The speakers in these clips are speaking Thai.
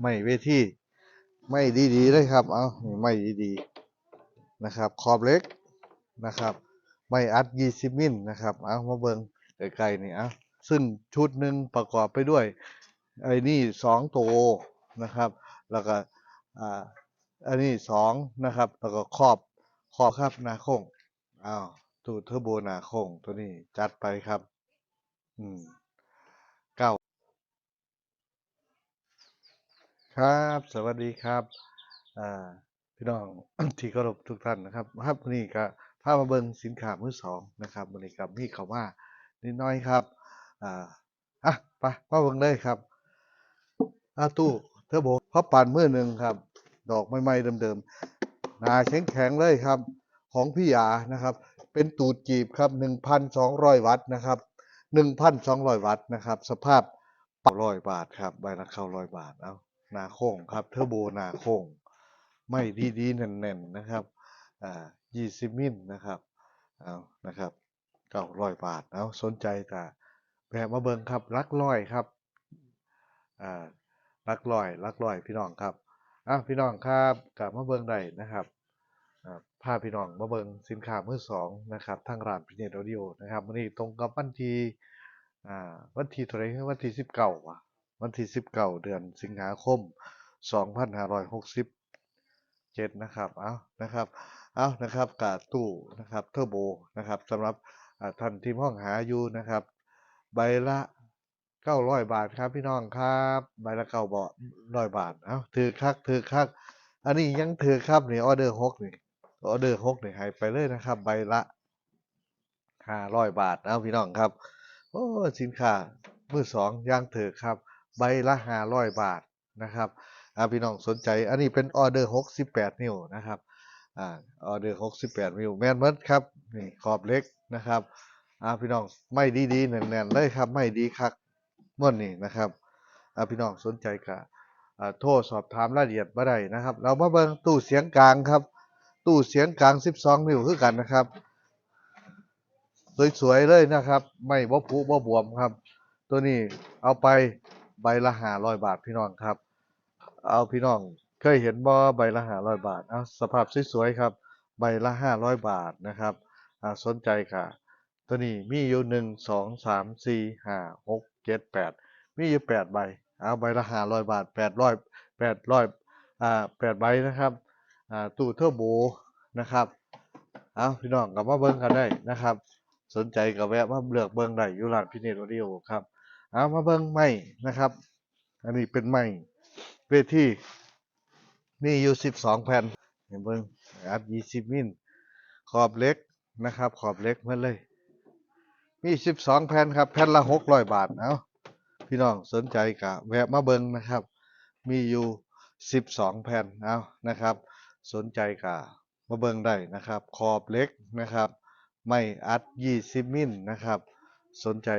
ไม่เวทีไม่ดีๆเลยครับ เอาไม่ดีๆนะครับขอบเล็กนะครับ ไม่อัดยี่สิบมิลนะครับ เอามาเบิงไกลๆนี่เอาซึ่งชุดหนึ่งประกอบไปด้วยไอ้นี่สองตัวนะครับ แล้วก็อ่าอันนี้สองนะครับ แล้วก็ครอบครอบครับนาคงอ้าวตูดเทอร์โบนาคงตัวนี้จัดไปครับ อืมเก้า ครับ สวัสดีครับพี่น้องที่เคารพทุกท่านนะครับครับวันนี้ก็พามาเบิ่งสินค้ามือสองนะครับวันนี้กับมีเขามานิดน้อยครับอ่าอะไปมาเบิ่งเลยครับอาตู้เทอร์โบเพราะปั่นมือหนึ่งครับ ดอกใหม่ๆเดิมๆหนาแข็งๆเลยครับ ของพี่ยานะครับ เป็นตูดจีบครับ1,200 วัตต์นะครับ1,200 วัตต์นะครับ สภาพปักร้อยบาทครับใบละเข้าร้อยบาทเอา หนาโค้งครับเทอร์โบหนาโค้งไม่ดีๆแน่นๆนะครับอ่า20 มิลนะครับเอานะครับเก้าร้อยบาทเอาสนใจแต่แวะมาเบิ่งครับรักร้อยครับอ่าลักลอยลักลอยพี่น้องครับอะพี่น้องครับกลับมาเบิ่งได้นะครับอ่าพาพี่น้องมาเบิงสินค้ามือสองนะครับทางร้านพิเนตออดิโอนะครับวันนี้ตรงกับวันที่วันที่เท่าไหร่คือวันที่สิบเก้าว่ะ วันที่สิบเก้าเดือนสิงหาคมสองพันะครับเอานะครับเอานะครับกาตู้นะครับเทอร์โบนะครับสำหรับท่านที่มองหาอยู่นะครับ ใบละเก้าร้อยบาทครับพี่น้องครับใบละเก้าบาทร้อยบาทเอาถือคักถือคักอันนี้ยังถือครับนี่ออเดอร์หกนี่ออเดอร์หกนี่ให้ไปเลยนะครับ ใบละห้าร้อยบาทเอาพี่น้องครับ โอ้สินค้ามือสองยังถือครับ ใบละห้าร้อยบาทนะครับพี่น้องสนใจอันนี้เป็นออเดอร์หกสิบแปดนิ้วนะครับออเดอร์หกสิบแปดนิ้วแมนเมดครับนี่ขอบเล็กนะครับพี่น้องไม่ดีดีๆแน่นๆเลยครับไม่ดีคักม่วนนี่นะครับพี่น้องสนใจกะอ่าโทรสอบถามรายละเอียดมาได้นะครับ เรามาเบิ่งตู้เสียงกลางครับ ตู้เสียงกลาง 12 นิ้วคือกันนะครับ สวยๆเลยนะครับ ไม่บ่ผุบ่บวมครับ ตัวนี้เอาไป ใบละ500บาทพี่น้องครับ เอาพี่น้องเคยเห็นบ่ใบละ500บาทเอาสภาพสวยๆครับ ใบละ500บาทนะครับอ่าสนใจค่ะ ตัวนี้มีอยู่หนึ่งสองสามสี่ห้าหกเจ็ดแปดมีอยู่แปดใบเอาใบละห้าร้อยบาทแปดร้อยแปดร้อยอ่าแปดใบนะครับอ่าตู้เทอร์โบนะครับเอาพี่น้องกลับมาเบิ้งกันได้นะครับ สนใจก็แวะมาเลือกเบิ้งได้อยู่ร้านพิเนตออดิโอครับ เอามาเบิ้งไม้นะครับ อันนี้เป็นไม้เวทีมีอยู่สิบสองแผ่นเห็นเบิ้งอัดยี่สิบมิลขอบเล็กนะครับ ขอบเล็กเมือเลย มีสิบสองแผ่นครับ แผ่นละหกร้อยบาทเอาพี่น้องสนใจกะแวะมาเบิงนะครับ มีอยู่สิบสองแผ่นเอานะครับ สนใจกะมาเบิงได้นะครับ ขอบเล็กนะครับ ไม่อัดยี่สิบมิลนะครับ สนใจ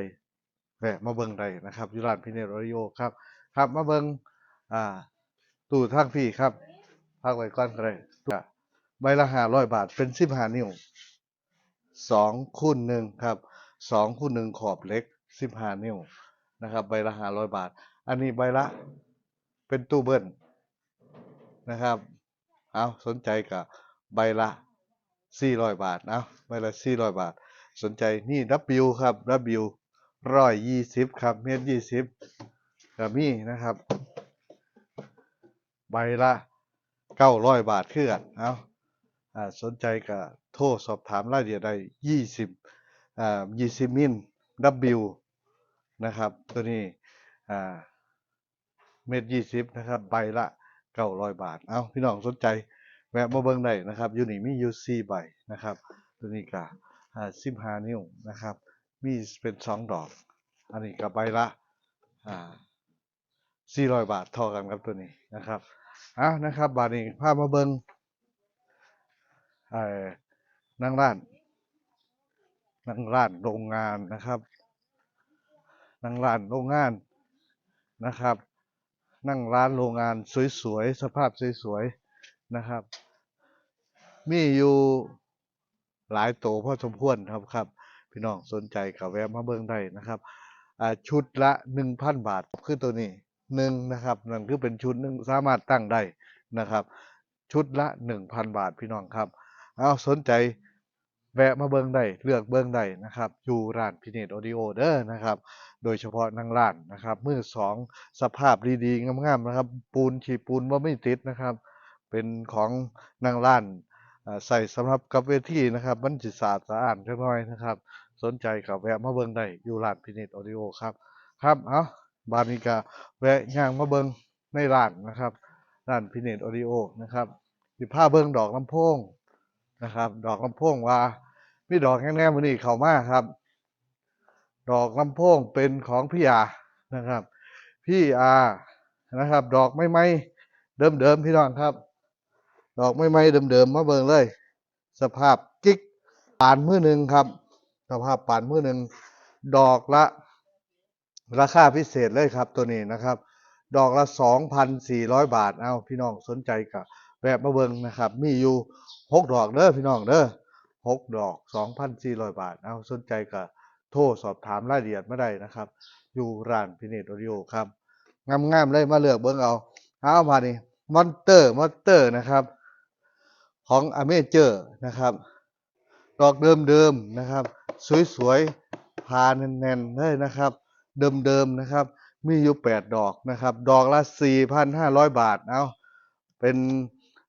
แวะมาเบิงได้นะครับอยุรานพิเนโรโยครับครับมาเบิงอ่าตู้ทางพี่ครับพักไว้ก่อนก็ได้ใบละห้าร้อยบาทเป็นสิบห้านิ้วสองคูณหนึ่งครับสองคูณหนึ่งขอบเล็กสิบห้านิ้วนะครับ ใบละห้าร้อยบาท อันนี้ใบละเป็นตู้เบิ้ลนะครับ เอาสนใจกับใบละสี่ร้อยบาท เอาใบละสี่ร้อยบาท สนใจนี่รับบิวครับรับบิว ร้อยยี่สิบครับ เมตรยี่สิบกับมีนะครับ ใบละเก้าร้อยบาทคือกันเอาอ่าสนใจก็โทรสอบถามรายละเอียดได้ยี่สิบอ่ายี่สิบมิลดับบิวนะครับ ตัวนี้อ่าเม็ดยี่สิบนะครับ ใบละเก้าร้อยบาท เอาพี่น้องสนใจแวะมาเบิ่งได้นะครับยูนี่มียู่สี่ใบนะครับ ตัวนี้ก็อ่าสิบห้านิ้วนะครับ มีเป็นสองดอก อันนี้ก็ใบละอ่า400บาทเท่ากันครับตัวนี้นะครับอะนะครับ บาทนี้พาพมาเบิงไอ้นั่งร้านนั่งร้านโรงงานนะครับนั่งร้านโรงงานนะครับ นั่งร้านโรงงานสวยๆสภาพสวยๆนะครับ มีอยู่หลายโตพอสมควรครับครับ พี่น้องสนใจกับแวะมาเบิ่งได้นะครับชุดละ 1,000 บาทคือตัวนี้หนึ่งนะครับนั่นคือเป็นชุดหนึ่งสามารถตั้งได้นะครับ ชุดละหนึ่งพันบาทพี่น้องครับเอาสนใจแวะมาเบิ่งได้เลือกเบิ่งได้นะครับอยู่ร้านพิเนตออดิโอเด้อนะครับ โดยเฉพาะนั่งร้านนะครับมือสองสภาพดีๆงามๆนะครับ ปูนฉีปูนว่าไม่ติดนะครับ เป็นของนั่งร้าน ใส่สำหรับกับเวทีนะครับ มันสิสะอาดสะอาดจักหน่อยนะครับ สนใจกับแวะมาเบิงได้อยู่ร้านพิเนตออดิโอครับ ครับเอาบานี้ก็แวะย่างมาเบิงในร้านนะครับร้านพิเนตออดิโอนะครับสิพาเบิงดอกลำโพงนะครับ ดอกลำโพงว่ามีดอกแน่ๆมื้อนี้เข้ามาครับ ดอกลำโพงเป็นของพี่อานะครับ พี่อานะครับ ดอกไม้ไม้เดิมๆพี่น้องครับ ดอกไม้ไม้เดิมๆมาเบิ่งเลย สภาพกิ๊กปานมือหนึ่งครับ สภาพปานมือหนึ่งดอกละ ราคาพิเศษเลยครับตัวนี้นะครับ ดอกละ 2,400 บาท เอาพี่น้องสนใจกับแวะมาเบิ่งนะครับ มีอยู่ 6 ดอกเด้อพี่น้องเด้อ6ดอก 2,400 บาท เอาสนใจกับโทรสอบถามรายละเอียดมาได้นะครับ อยู่ร้านพิเนตออดิโอครับงามๆเลยมาเลือกเบิ่งเอาเอามานี่มอนเตอร์มอนเตอร์นะครับ ของอเมเจอร์นะครับ ดอกเดิมๆนะครับ สวยๆพาแน่นๆเลยนะครับ เดิมๆนะครับ มีอยู่ 8 ดอกนะครับ ดอกละ 4,500 บาท เอาเป็น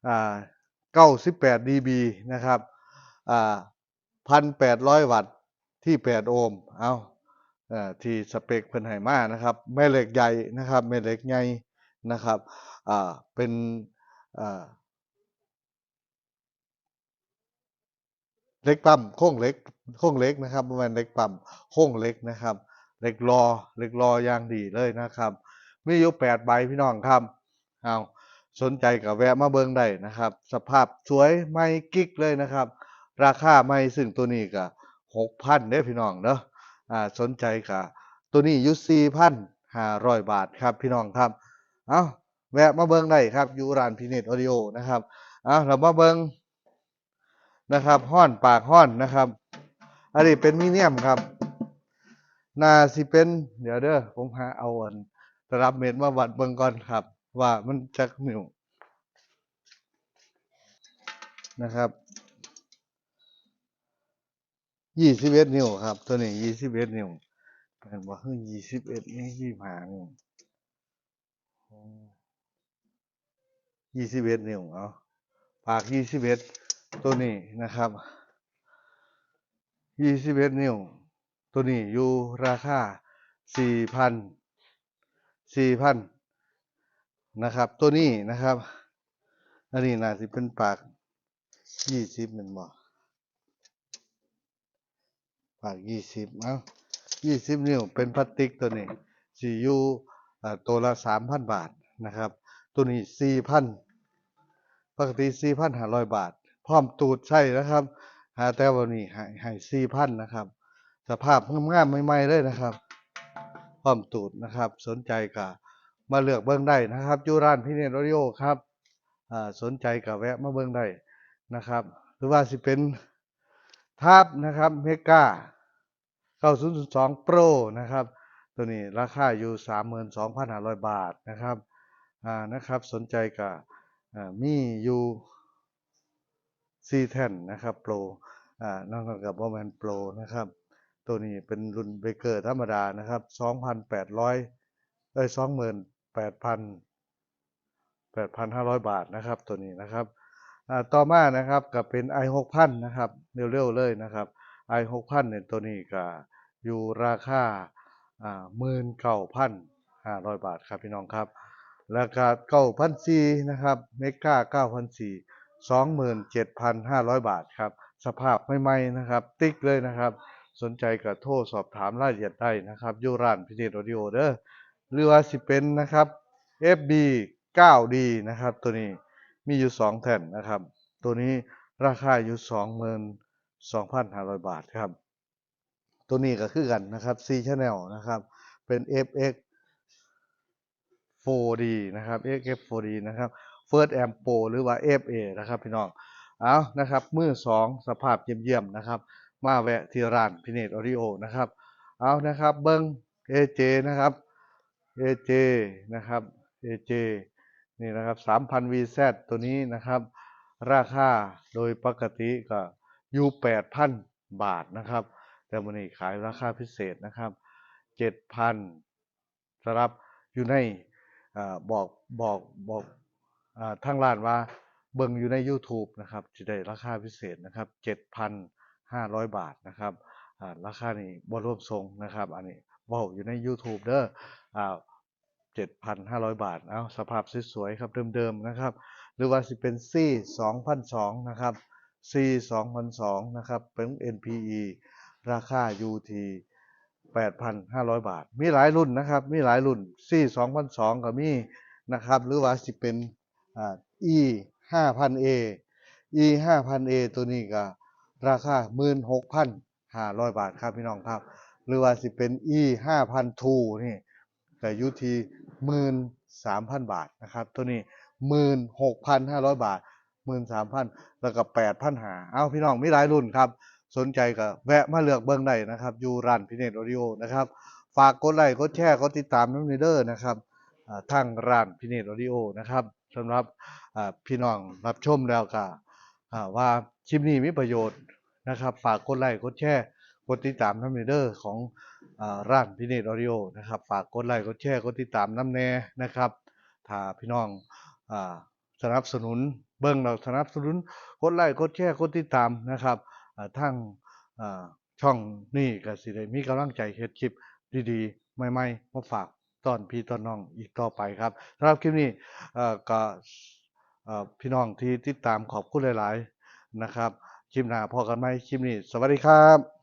อ่า98 dB นะครับอ่า1,800 วัตต์ที่ 8 โอห์ม เอาที่สเปคเพิ่นให้มานะครับ แม่เหล็กใหญ่นะครับ แม่เหล็กใหญ่นะครับ อ่า เป็น อ่า เล็กปั๊มโค้งเล็กโค้งเล็กนะครับบ่แม่นเล็กปั๊มโค้งเล็กนะครับเล็กรอเล็กรออย่างดีเลยนะครับมีอยู่แปดใบพี่น้องครับเอาสนใจกับแวะมาเบิ่งได้นะครับ สภาพสวยไม่กิ๊กเลยนะครับ ราคาไม่ซึ่งตัวนี้ก็หกพันเด้พี่น้องเนาะอ่าสนใจกับตัวนี้อยู่สี่พันห้าร้อยบาทครับพี่น้องครับเอาแวะมาเบิ่งได้ครับอยู่ร้านพิเนตออดิโอนะครับเอาเรามาเบิ่ง นะครับห้อนปากห้อนนะครับ อันนี้เป็นมีเนียมครับนาสิเป็น เดี๋ยวเด้อผมหาเอาอันตลับเมตรมาวัดเบิ่งก่อนครับ ว่ามันจักนิ้วนะครับยี่สิบเอ็ดนิ้วครับ ตัวนี้ยี่สิบเอ็ดนิ้วเห็นว่าคือยี่สิบเอ็ดนี่ยี่ห้านิ้วยี่สิบเอ็ดนิ้วเอาปากยี่สิบเอ็ด ตัวนี้นะครับยี่สิบเอ็ดนิ้ว ตัวนี้อยู่ราคาสี่พันสี่พันนะครับ ตัวนี้นะครับ อันนี้น่าจะเป็นปากยี่สิบเป็นบ่ปากยี่สิบเอ้ายี่สิบนิ้วเป็นพลาสติกตัวนี้สี่อยู่ตัวละสามพันบาทนะครับ ตัวนี้สี่พันปกติ4,500บาท พร้อมตูดใช่นะครับหาแต่วันนี้ให้ให้4,000นะครับ สภาพงามๆใหม่ๆเลยนะครับ พร้อมตูดนะครับ สนใจก็มาเลือกเบิ่งได้นะครับยูรานพี่เนตรดิโอครับสนใจก็แวะมาเบิ่งได้นะครับ หรือว่าสิเป็นทาบนะครับเมกา9002 Pro นะครับ ตัวนี้ราคาอยู่ 32,500 บาทนะครับ อ่า นะครับ สนใจก็อ่ามีอยู่ ซีแท่นนะครับโปรอ่านอกจากว่ามันโปรนะครับ ตัวนี้เป็นรุ่นเบเกอร์ธรรมดานะครับ2,800เอ้ย28,000 8,500 บาทนะครับตัวนี้นะครับอ่าต่อมานะครับก็เป็น i 6,000นะครับเร็วๆเลยนะครับ i 6,000เนี่ยตัวนี้ก็อยู่ราคาอ่า19,500บาทครับพี่น้องครับ ราคาเก้าพันสี่นะครับเมกาเก้าพันสี่ สองหมื่นเจ็ดพันห้าร้อยบาทครับ สภาพใหม่ๆนะครับ ติ๊กเลยนะครับ สนใจก็โทรสอบถามรายละเอียดได้นะครับยูรานพิเศษออดิโอเด้อหรือว่าสิเป็นนะครับ FB 9D นะครับตัวนี้มีอยู่สองแผ่นนะครับ ตัวนี้ราคาอยู่สองหมื่นสองพันห้าร้อยบาทครับ ตัวนี้ก็คือกันนะครับ C Channel นะครับเป็น FX 4D นะครับ FX 4D นะครับ First Amp o หรือว่า FA นะครับพี่น้องเอานะครับมือสองสภาพเยี่ยมๆนะครับ มาแวะที่ร้านพิเนตออริโอนะครับเอานะครับเบิ้ง AJ นะครับ AJ นะครับ AJ นี่นะครับ 3,000 VZ ตัวนี้นะครับ ราคาโดยปกติก็อยู่ 8,000 บาทนะครับ แต่วันนี้ขายราคาพิเศษนะครับ 7,000สำหรับอยู่ในอบอกบอกบอก ทางร้านว่าเบิ่งอยู่ใน YouTube นะครับจะได้ราคาพิเศษนะครับ 7,500 บาทนะครับราคานี้บ่รวมส่งนะครับ อันนี้เว้าอยู่ใน YouTube เด้ออ่า7,500 บาท เอาสภาพสวยๆครับเดิมๆนะครับ หรือว่าสิเป็น C 2002นะครับ C 2002นะครับเป็น NPE ราคา UT 8,500 บาท มีหลายรุ่นนะครับ มีหลายรุ่น C 2002ก็มีนะครับ หรือว่าสิเป็น อ่า E 5000A E 5000A ตัวนี้ก็ราคา16,500บาทครับพี่น้องครับ หรือว่าสิเป็น E 5002นี่ก็อยู่ที่หมื่นสามพันบาทนะครับ ตัวนี้หมื่นหกพันห้าร้อยบาทหมื่นสามพันแล้วก็แปดพันหาเอาพี่น้องมีหลายรุ่นครับ สนใจก็แวะมาเลือกเบิ้งได้นะครับ อยู่ร้านพิเนตออดิโอนะครับ ฝากกดไลค์กดแชร์กดติดตามน้ำเนเดอร์นะครับทางร้านพิเนตออดิโอนะครับ สำหรับพี่น้องรับชมแล้วก็ว่าคลิปนี้มีประโยชน์นะครับฝากกดไลค์กดแชร์กดติดตามน้ำเนเดอร์ของอร้านพิเนตออดิโอนะครับฝากกดไลค์กดแชร์กดติดตามน้ำแน่นะครับถ้าพี่น้องอสนับสนุนเบิ้งเราสนับสนุนกดไลค์กดแชร์กดติดตามนะครับทั้งช่องนี่ก็สิได้มีกำลังใจเฮ็ดคลิปดีๆ ใหม่ๆมาฝาก ตอนพี่ตอนน้องอีกต่อไปครับสำหรับคลิปนี้ก็พี่น้องที่ติดตามขอบคุณหลาย ๆ นะครับ คลิปหน้าพอกันไหมคลิปนี้ สวัสดีครับ